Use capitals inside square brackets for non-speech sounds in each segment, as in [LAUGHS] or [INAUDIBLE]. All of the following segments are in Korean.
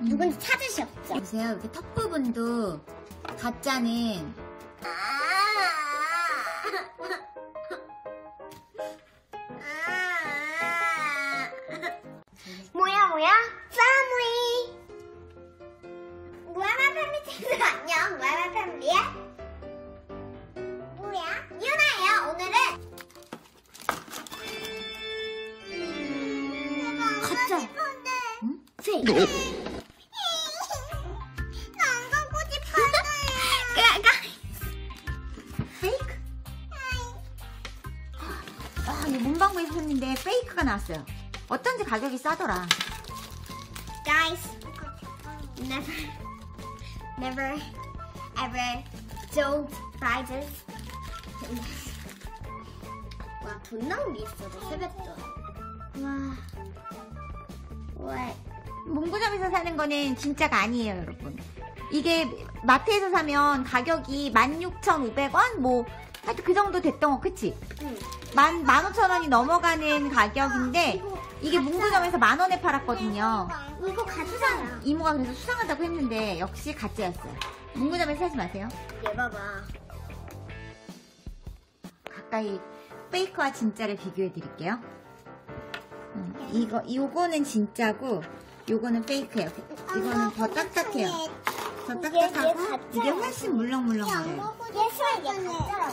누군지 찾으셨죠? 보세요. 이렇게 턱 부분도 가짜는 아. 아. 뭐야 뭐야? 패밀리 나 패밀리 안녕 나 패밀리야? 가고 싶었어요 [LAUGHS] 페이크? 아, 이 페이크가 나왔어요. 어쩐지 가격이 싸더라. Guys, never, never, ever don't buy this. 와, 돈 낭비 있어, 너 세뱃돈. 와? 문구점에서 사는 거는 진짜가 아니에요, 여러분. 이게 마트에서 사면 가격이 16,500원? 뭐, 하여튼 그 정도 됐던 거, 그치? 응. 만, 15,000원이 넘어가는 가격인데, 이게 문구점에서 만 원에 팔았거든요. 이거 가짜야. 이모가 그래서 수상하다고 했는데, 역시 가짜였어요. 문구점에서 사지 마세요. 얘 봐봐. 가까이 페이크와 진짜를 비교해 드릴게요. 음, 이거, 요거는 진짜고, 요거는 페이크예요. 이거는 더 딱딱해요. 더 딱딱하고, 이게 훨씬 물렁물렁해요.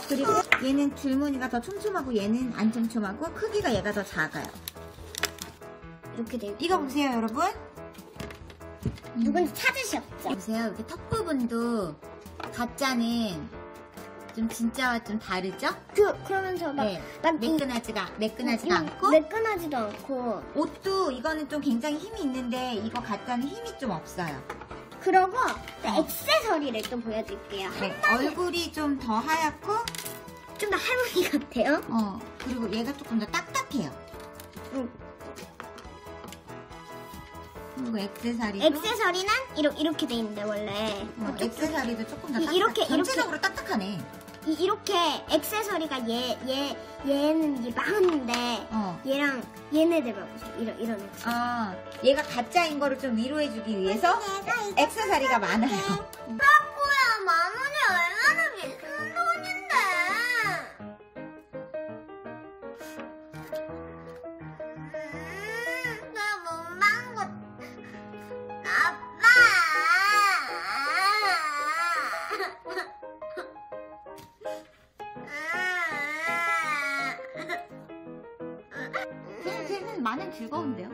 그리고 얘는 줄무늬가 더 촘촘하고 얘는 안 촘촘하고 크기가 얘가 더 작아요. 이렇게 돼. 이거 보세요, 여러분. 누군지 찾으셨죠? 보세요, 여기 턱 부분도 가짜는 좀 진짜와 좀 다르죠? 그, 그러면 저 막, 네, 막 이- 매끈하지가 매끈하지가 음, 않고 매끈하지도 않고. 옷도 이거는 좀 굉장히 힘이 있는데 이거 가짜는 힘이 좀 없어요. 그러고 또 액세서리를 또 보여드릴게요. 네, 얼굴이 좀 더 하얗고 좀 더 할머니 같아요. 어 그리고 얘가 조금 더 딱딱해요. 응. 그리고 액세서리도 액세서리는 이렇게, 이렇게 돼 있는데 원래 어, 액세서리도 조금 더 이- 딱딱. 이렇게, 전체적으로 딱딱하네. 이, 이렇게 액세서리가 얘, 얘, 얘는 이게 많은데 어. 얘랑 얘네들 봐보세요. 이런 이런 액세. 아, 얘가 가짜인 거를 좀 위로해주기 위해서 액세서리가 많아요. 뭐야 만원 쟤, 쟤는 마냥 즐거운데요?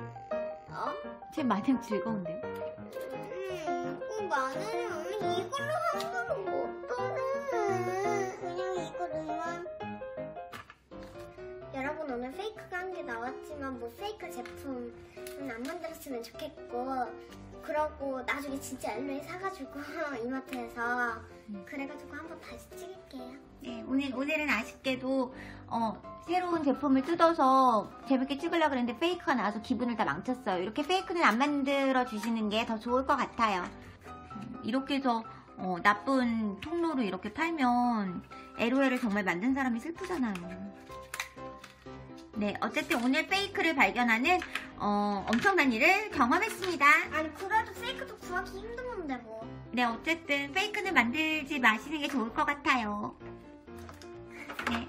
어? 쟤 마냥 즐거운데요? 음, 꼭 많으면 이걸로 한 거는 못 떠네. 그냥 이거로만. 여 러분 오늘 페이크가 한개 나왔지만 뭐 페이크 제품은 안 만들었으면 좋겠고 그러고 나중에 진짜 엘로에 사가지고 [LAUGHS] 이마트에서 음. 그래가지고 한번 다시 찍을게요. 네, 오늘, 오늘은 아쉽게도, 어, 새로운 제품을 뜯어서 재밌게 찍으려고 그랬는데 페이크가 나와서 기분을 다 망쳤어요. 이렇게 페이크는 안 만들어 주시는 게 더 좋을 것 같아요. 음, 이렇게 해서, 어, 나쁜 통로로 이렇게 팔면 LOL을 정말 만든 사람이 슬프잖아요. 네, 어쨌든 오늘 페이크를 발견하는, 어, 엄청난 일을 경험했습니다. 아니 그래도 페이크도 구하기 힘든 건데 뭐. 네, 어쨌든 페이크는 만들지 마시는 게 좋을 것 같아요. 네.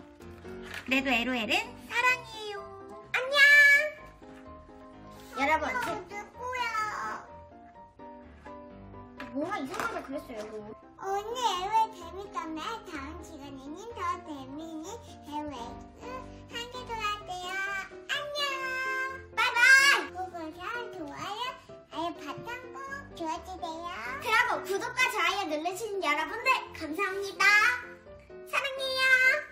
그래도 LOL은 사랑이에요. 안녕. 여러분 제 누구야? 뭐가 이상하다 그랬어요. 뭐. 오늘 해외 재밌었네. 다음 시간에는 더 구독과 좋아요 눌러주신 여러분들 감사합니다. 사랑해요.